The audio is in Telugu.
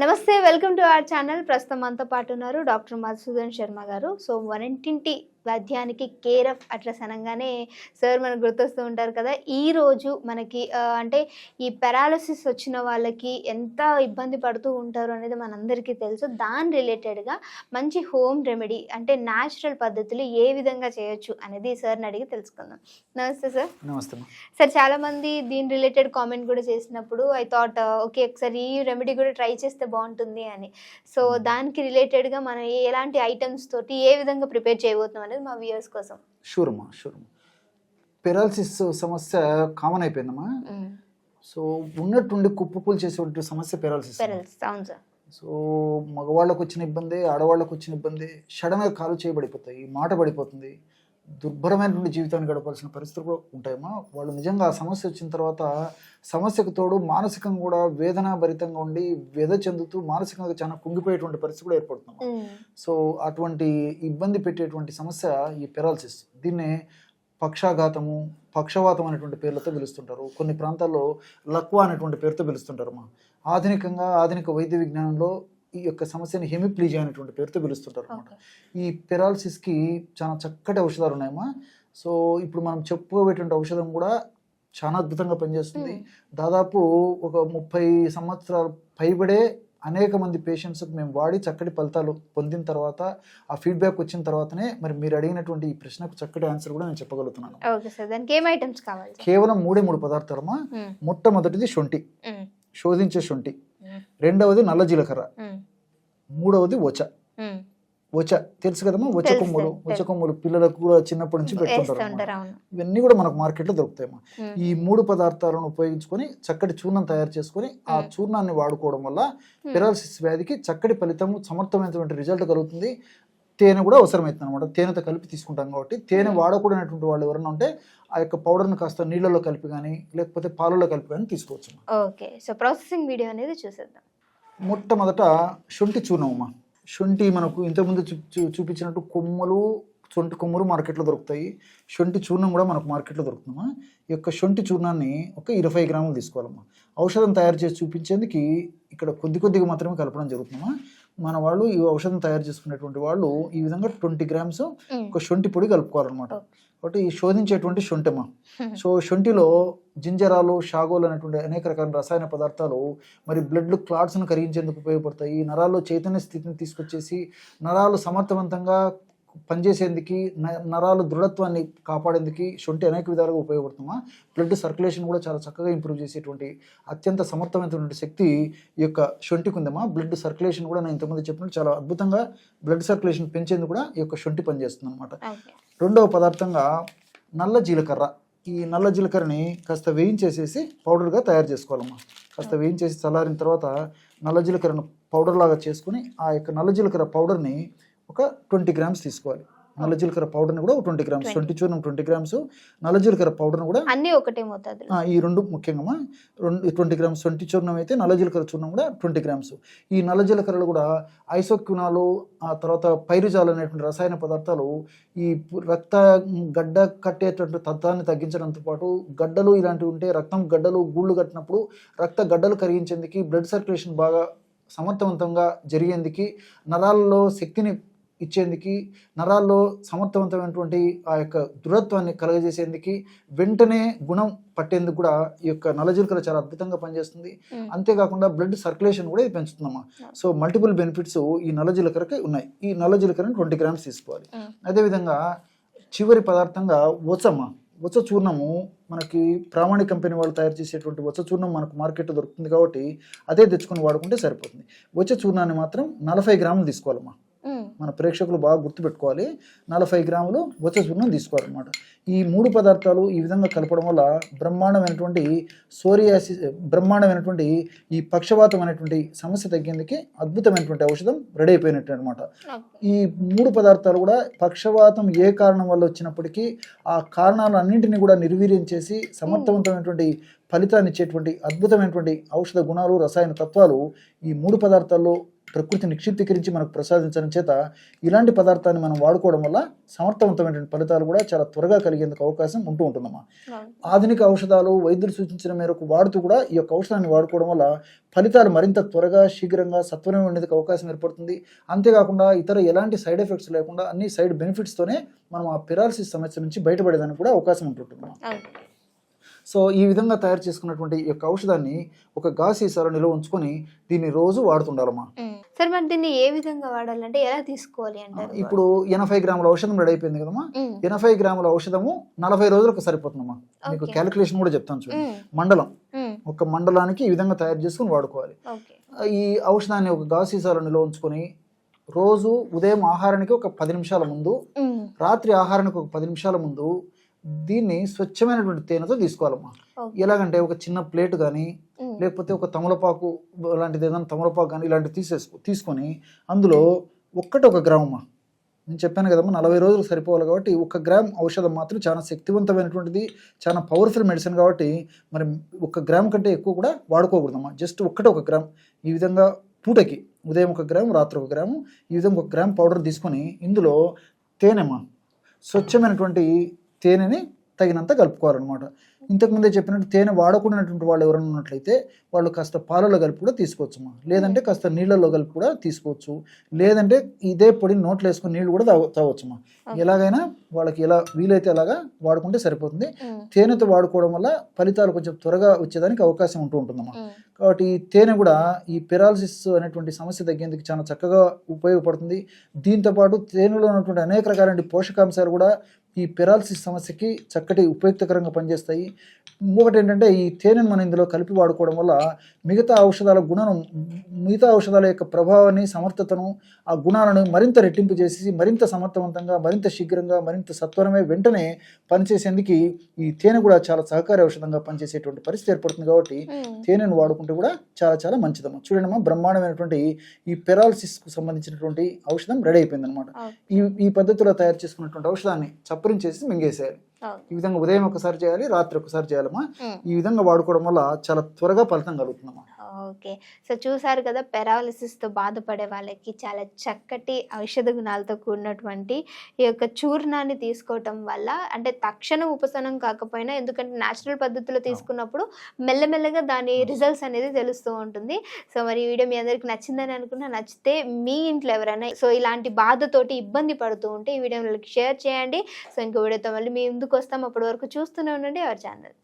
నమస్తే వెల్కమ్ టు అవర్ ఛానల్. ప్రస్తుతం మనతో పాటు ఉన్నారు డాక్టర్ మధుసూదన్ శర్మ గారు. సో వనంటింటి వైద్యానికి కేర్ ఆఫ్ అట్లా అనగానే సార్ మనకు గుర్తొస్తూ ఉంటారు కదా ఈ రోజు మనకి అంటే ఈ పెరాలసిస్ వచ్చిన వాళ్ళకి ఎంత ఇబ్బంది పడుతూ ఉంటారు అనేది మనందరికీ తెలుసు. దాని రిలేటెడ్గా మంచి హోమ్ రెమెడీ అంటే న్యాచురల్ పద్ధతులు ఏ విధంగా చేయొచ్చు అనేది సార్ని అడిగి తెలుసుకుందాం. నమస్తే సార్. నమస్తే. సార్ చాలా మంది దీని రిలేటెడ్ కామెంట్ కూడా చేసినప్పుడు ఐ థాట్ ఓకే ఒకసారి ఈ రెమెడీ కూడా ట్రై చేస్తే బాగుంటుంది అని. సో దానికి రిలేటెడ్గా మనం ఎలాంటి ఐటమ్స్ తోటి ఏ విధంగా ప్రిపేర్ చేయబోతున్నాం అనేది మా వ్యూయర్స్ కోసం. షూర్ అమ్మా షూర్ అమ్మా పెరాలసిస్ సమస్య కామన్ అయిపోయిందమ్మా. సో ఉన్నట్టుండి కుప్పకూలు చేసేటువంటి సమస్య పెరాలసిస్ పెరల్స్ అవును సార్. సో మగవాళ్ళకు వచ్చిన ఇబ్బంది ఆడవాళ్ళకు వచ్చిన ఇబ్బంది సడన్గా కాలు చేయబడిపోతాయి మాట పడిపోతుంది. దుర్భరమైనటువంటి జీవితాన్ని గడపాల్సిన పరిస్థితులు కూడా ఉంటాయమ్మా. వాళ్ళు నిజంగా ఆ సమస్య వచ్చిన తర్వాత సమస్యకు తోడు మానసికంగా కూడా వేదన భరితంగా ఉండి వ్యధ చెందుతూ మానసికంగా చాలా కుంగిపోయేటువంటి పరిస్థితి కూడా ఏర్పడుతుంది సో అటువంటి ఇబ్బంది పెట్టేటువంటి సమస్య ఈ పెరాలసిస్. దీన్నే పక్షాఘాతము పక్షవాతం అనేటువంటి పేర్లతో పిలుస్తుంటారు. కొన్ని ప్రాంతాల్లో లక్వా అనేటువంటి పేరుతో పిలుస్తుంటారు అమ్మా ఆధునికంగా ఆధునిక వైద్య విజ్ఞానంలో ఈ యొక్క సమస్యని హెమిప్లీజియా అనేటువంటి పేరుతో పిలుస్తుంటారు అనమాట ఈ పెరాలసిస్కి చాలా చక్కటి ఔషధాలు ఉన్నాయమ్మా. సో ఇప్పుడు మనం చెప్పుకోబేటువంటి ఔషధం కూడా చాలా అద్భుతంగా పనిచేస్తుంది. దాదాపు ఒక ముప్పై సంవత్సరాలు పైబడే అనేక మంది పేషెంట్స్కి మేము వాడి చక్కటి ఫలితాలు పొందిన తర్వాత ఆ ఫీడ్బ్యాక్ వచ్చిన తర్వాతనే మరి మీరు అడిగినటువంటి ఈ ప్రశ్నకు చక్కటి ఆన్సర్ కూడా నేను చెప్పగలుగుతున్నాను. కావాలి మూడే మూడు పదార్థాలమ్మా. మ్మ్. మొట్టమొదటిది శొంఠి. శోధించే శొంఠి. రెండవది నల్ల జీలకర్ర. మూడవది ఒచ మ్మ్. ఒచ తెలుసు కదమ్మా తెలుసు, కొమ్ములు. ఒచ కొమ్ములు పిల్లలకు కూడా చిన్నప్పటి నుంచి అవును ఇవన్నీ కూడా మనకు మార్కెట్లో దొరుకుతాయమ్మా మ్మ్. ఈ మూడు పదార్థాలను ఉపయోగించుకొని చక్కటి చూర్ణం తయారు చేసుకొని ఆ. చూర్ణాన్ని వాడుకోవడం వల్ల పెరాలసిస్ వ్యాధికి చక్కటి ఫలితం సమర్థమైనటువంటి రిజల్ట్ కలుగుతుంది తేనె కూడా అవసరమవుతుంది అనమాట తేనెతో కలిపి తీసుకుంటాం కాబట్టి తేనె. వాడకూడనటువంటి వాళ్ళు ఎవరైనా ఉంటే ఆ యొక్క పౌడర్ని కాస్త నీళ్ళలో కలిపి కానీ లేకపోతే పాలలో కలిపి కానీ తీసుకోవచ్చు ఓకే. సో ప్రాసెసింగ్ వీడియో అనేది చూసేద్దాం. మొట్టమొదట శొంఠి చూర్ణం అమ్మా శొంఠి మనకు ఇంతకుముందు చూ- చూపించినట్టు కొమ్మలు శొంఠి కొమ్మలు మార్కెట్లో దొరుకుతాయి. శొంఠి చూర్ణం కూడా మనకు మార్కెట్లో దొరుకుతుందమ్మా. ఈ యొక్క శొంఠి చూర్ణాన్ని ఒక ఇరవై గ్రాములు తీసుకోవాలమ్మా. ఔషధం తయారు చేసి చూపించేందుకు ఇక్కడ కొద్ది కొద్దిగా మాత్రమే కలపడం జరుగుతుందమ్మా. మన వాళ్ళు ఈ ఔషధం తయారు చేసుకునేటువంటి వాళ్ళు ఈ విధంగా ట్వంటీ గ్రామ్స్. ఒక శొంఠి పొడి కలుపుకోవాలన్నమాట. కాబట్టి ఈ శోధించేటువంటి శొంఠమా. సో శొంఠిలో జింజరాలు షాగోలు అనేటువంటి అనేక రకాల రసాయన పదార్థాలు మరి బ్లడ్ క్లాట్స్ను కరిగించేందుకు ఉపయోగపడతాయి. నరాల్లో చైతన్య స్థితిని తీసుకొచ్చేసి నరాలు సమర్థవంతంగా పనిచేసేందుకు నరాలు దృఢత్వాన్ని కాపాడేందుకు శొంఠి అనేక విధాలుగా ఉపయోగపడుతుందా బ్లడ్ సర్క్యులేషన్ కూడా చాలా చక్కగా ఇంప్రూవ్ చేసేటువంటి అత్యంత సమర్థమైనటువంటి శక్తి ఈ యొక్క శొంఠికి ఉందమ్మా. బ్లడ్ సర్క్యులేషన్ కూడా నేను ఇంతకుముందు చెప్పినట్టు చాలా అద్భుతంగా బ్లడ్ సర్క్యులేషన్ పెంచేందుకు కూడా ఈ యొక్క శొంఠి పనిచేస్తుంది అనమాట రెండవ పదార్థంగా నల్ల జీలకర్ర. ఈ నల్ల జీలకర్రని కాస్త వేయించేసేసి పౌడర్గా తయారు చేసుకోవాలమ్మా. కాస్త వేయించేసి చల్లారిన తర్వాత నల్ల జీలకర్రను పౌడర్ లాగా చేసుకుని ఆ యొక్క నల్ల జీలకర్ర పౌడర్ని ఒక ట్వంటీ గ్రామ్స్ తీసుకోవాలి. నల్ల జీలకర్ర పౌడర్ని కూడా ఒక ట్వంటీ గ్రామ్స్. 20. ట్వంటీ చూర్ణం ట్వంటీ గ్రామ్స్. నల్ల జీలకర్ర పౌడర్ని కూడా అన్నీ ఒకటే ఈ రెండు ముఖ్యంగా రెండు ట్వంటీ గ్రామ్స్ ట్వంటీ చూర్ణం అయితే నల్ల జీలకర్ర చూర్ణం కూడా ట్వంటీ గ్రామ్స్. ఈ నల్ల జీలకర్రలు కూడా ఐసోక్యునాలు ఆ తర్వాత పైరుజాలు అనేటువంటి రసాయన పదార్థాలు ఈ రక్త గడ్డ కట్టేటువంటి తత్వాన్ని తగ్గించడంతో పాటు గడ్డలు ఇలాంటివి ఉంటే రక్తం గడ్డలు గూళ్ళు కట్టినప్పుడు రక్త గడ్డలు కరిగించేందుకు బ్లడ్ సర్క్యులేషన్ బాగా సమర్థవంతంగా జరిగేందుకు నరాల్లో శక్తిని ఇచ్చేందుకు నరాల్లో సమర్థవంతమైనటువంటి ఆ యొక్క దృఢత్వాన్ని కలగజేసేందుకు వెంటనే గుణం పట్టేందుకు కూడా ఈ యొక్క నల్ల జీలకర్ర చాలా అద్భుతంగా పనిచేస్తుంది. అంతేకాకుండా బ్లడ్ సర్క్యులేషన్ కూడా ఇది పెంచుతుందమ్మా సో మల్టిపుల్ బెనిఫిట్స్ ఈ నల్ల జీలకర్రకి ఉన్నాయి. ఈ నల్ల జీలకర్రని ట్వంటీ గ్రామ్స్ తీసుకోవాలి. అదేవిధంగా చివరి పదార్థంగా వచమ్మ వచ చూర్ణము మనకి ప్రామాణిక కంపెనీ వాళ్ళు తయారు చేసేటువంటి వచ చూర్ణం మనకు మార్కెట్లో దొరుకుతుంది కాబట్టి అదే తెచ్చుకొని వాడుకుంటే సరిపోతుంది. వచ చూర్ణాన్ని మాత్రం నలభై గ్రాములు తీసుకోవాలమ్మా. మ్మ్. మన ప్రేక్షకులు బాగా గుర్తుపెట్టుకోవాలి. నలభై గ్రాములు వచ్చసూర్ణం తీసుకోవాలన్నమాట. ఈ మూడు పదార్థాలు ఈ విధంగా కలపడం వల్ల బ్రహ్మాండమైనటువంటి సోరియాసి బ్రహ్మాండమైనటువంటి ఈ పక్షవాతం అనేటువంటి సమస్య తగ్గేందుకు అద్భుతమైనటువంటి ఔషధం రెడీ అయిపోయినట్టు అనమాట ఈ మూడు పదార్థాలు కూడా పక్షవాతం ఏ కారణం వల్ల వచ్చినప్పటికీ ఆ కారణాలన్నింటినీ కూడా నిర్వీర్యం చేసి సమర్థవంతమైనటువంటి ఫలితాన్ని ఇచ్చేటువంటి అద్భుతమైనటువంటి ఔషధ గుణాలు రసాయన తత్వాలు ఈ మూడు పదార్థాల్లో ప్రకృతి నిక్షిప్తీకరించి మనకు ప్రసాదించడం చేత ఇలాంటి పదార్థాన్ని మనం వాడుకోవడం వల్ల సమర్థవంతమైనటువంటి ఫలితాలు కూడా చాలా త్వరగా కలిగేందుకు అవకాశం ఉంటూ ఉంటుందమ్మా. ఆధునిక ఔషధాలు వైద్యులు సూచించిన మేరకు వాడుతూ కూడా ఈ యొక్క ఔషధాన్ని వాడుకోవడం వల్ల ఫలితాలు మరింత త్వరగా శీఘ్రంగా సత్వరం ఉండేందుకు అవకాశం ఏర్పడుతుంది అంతేకాకుండా ఇతర ఎలాంటి సైడ్ ఎఫెక్ట్స్ లేకుండా అన్ని సైడ్ బెనిఫిట్స్తోనే మనం ఆ పెరాలసిస్ సమస్య నుంచి బయటపడేదానికి కూడా అవకాశం ఉంటుంటుంది. సో ఈ విధంగా తయారు చేసుకున్నటువంటి ఈ యొక్క ఔషధాన్ని ఒక గా సీసాలో నిల్వ ఉంచుకొని దీన్ని రోజు వాడుతుండాలమ్మా. సార్ మరి దీన్ని ఏ విధంగా వాడాలంటే ఎలా తీసుకోవాలి అంటారు ఇప్పుడు ఎనభై గ్రాముల ఔషధం రెడీ అయిపోయింది కదమ్మా. ఎనభై గ్రాముల ఔషధము నలభై రోజులకు సరిపోతుందమ్మా మీకు. క్యాలిక్యులేషన్ కూడా చెప్తాను చూడండి. మండలం. ఒక మండలానికి ఈ విధంగా తయారు చేసుకుని వాడుకోవాలి ఈ ఔషధాన్ని ఒక గా సీసాలో నిల్వ ఉంచుకొని రోజు ఉదయం ఆహారానికి ఒక పది నిమిషాల ముందు. రాత్రి ఆహారానికి ఒక పది నిమిషాల ముందు దీన్ని స్వచ్ఛమైనటువంటి తేనెతో తీసుకోవాలమ్మా. ఎలాగంటే ఒక చిన్న ప్లేట్ కానీ. లేకపోతే ఒక తమలపాకు లాంటిది ఏదైనా తమలపాకు కానీ ఇలాంటివి తీసేసుకో తీసుకొని అందులో ఒక్కటి ఒక గ్రామ్ అమ్మా నేను చెప్పాను కదమ్మా నలభై రోజులు సరిపోవాలి కాబట్టి ఒక గ్రామ్ ఔషధం మాత్రం చాలా శక్తివంతమైనటువంటిది చాలా పవర్ఫుల్ మెడిసిన్ కాబట్టి మరి ఒక గ్రామ్ కంటే ఎక్కువ కూడా వాడుకోకూడదమ్మా. జస్ట్ ఒక్కటే ఒక గ్రామ్. ఈ విధంగా పూటకి ఉదయం ఒక గ్రామ్ రాత్రి ఒక గ్రాము ఈ విధంగా ఒక గ్రామ్ పౌడర్ తీసుకొని ఇందులో తేనెమ్మా. స్వచ్ఛమైనటువంటి తేనెని తగినంత కలుపుకోవాలన్నమాట. ఇంతకుముందే చెప్పినట్టు తేనె వాడకుండాటువంటి వాళ్ళు ఎవరైనా ఉన్నట్లయితే వాళ్ళు కాస్త పాలలో కలిపి కూడా తీసుకోవచ్చమ్మా లేదంటే కాస్త నీళ్ళలో కలిపి కూడా తీసుకోవచ్చు. లేదంటే ఇదే పొడి నోట్లో వేసుకుని నీళ్ళు కూడా తాగ తాగొచ్చమ్మా Okay. ఎలాగైనా వాళ్ళకి ఎలా వీలైతే అలాగా వాడుకుంటే సరిపోతుంది. తేనెతో వాడుకోవడం వల్ల ఫలితాలు కొంచెం త్వరగా వచ్చేదానికి అవకాశం ఉంటూ ఉంటుందమ్మా. కాబట్టి ఈ తేనె కూడా ఈ పెరాలసిస్ అనేటువంటి సమస్య తగ్గేందుకు చాలా చక్కగా ఉపయోగపడుతుంది. దీంతోపాటు తేనెలో ఉన్నటువంటి అనేక రకాలైన పోషకాంశాలు కూడా ఈ పెరాలసిస్ సమస్యకి చక్కటి ఉపయుక్తకరంగా పనిచేస్తాయి. ఇంకొకటి ఏంటంటే ఈ తేనెను మనం ఇందులో కలిపి వాడుకోవడం వల్ల మిగతా ఔషధాల గుణం మిగతా ఔషధాల యొక్క ప్రభావాన్ని సమర్థతను ఆ గుణాలను మరింత రెట్టింపు చేసి మరింత సమర్థవంతంగా మరింత శీఘ్రంగా మరింత సత్వరమే వెంటనే పనిచేసేందుకు ఈ తేనె కూడా చాలా సహకారి ఔషధంగా పనిచేసేటువంటి పరిస్థితి ఏర్పడుతుంది కాబట్టి. తేనెను వాడుకుంటే కూడా చాలా చాలా మంచిదమ్మా చూడండి బ్రహ్మాండమైనటువంటి ఈ పెరాలసిస్కు సంబంధించినటువంటి ఔషధం రెడీ అయిపోయింది అనమాట. ఈ ఈ పద్ధతిలో తయారు చేసుకున్నటువంటి ఔషధాన్ని చప్పరించేసి మింగేసేయాలి. ఈ విధంగా ఉదయం ఒకసారి చేయాలి రాత్రి ఒకసారి చేయాలమ్మా. ఈ విధంగా వాడుకోవడం వల్ల చాలా త్వరగా ఫలితం కలుగుతుందమ్మా. ఓకే. సో చూసారు కదా పెరాలసిస్తో బాధపడే వాళ్ళకి చాలా చక్కటి ఔషధ గుణాలతో కూడినటువంటి ఈ యొక్క చూర్ణాన్ని తీసుకోవటం వల్ల అంటే తక్షణ ఉపశమనం కాకపోయినా ఎందుకంటే న్యాచురల్ పద్ధతిలో తీసుకున్నప్పుడు మెల్లమెల్లగా దాని రిజల్ట్స్ అనేది తెలుస్తూ ఉంటుంది. సో మరి ఈ వీడియో మీ అందరికి నచ్చిందని అనుకున్నా నచ్చితే మీ ఇంట్లో ఎవరైనా సో ఇలాంటి బాధతోటి ఇబ్బంది పడుతూ ఉంటే ఈ వీడియో షేర్ చేయండి. సో ఇంకో వీడియోతో మళ్ళీ మీ ముందుకు వస్తాం. అప్పటి వరకు చూస్తూనే ఉండండి. Our channel.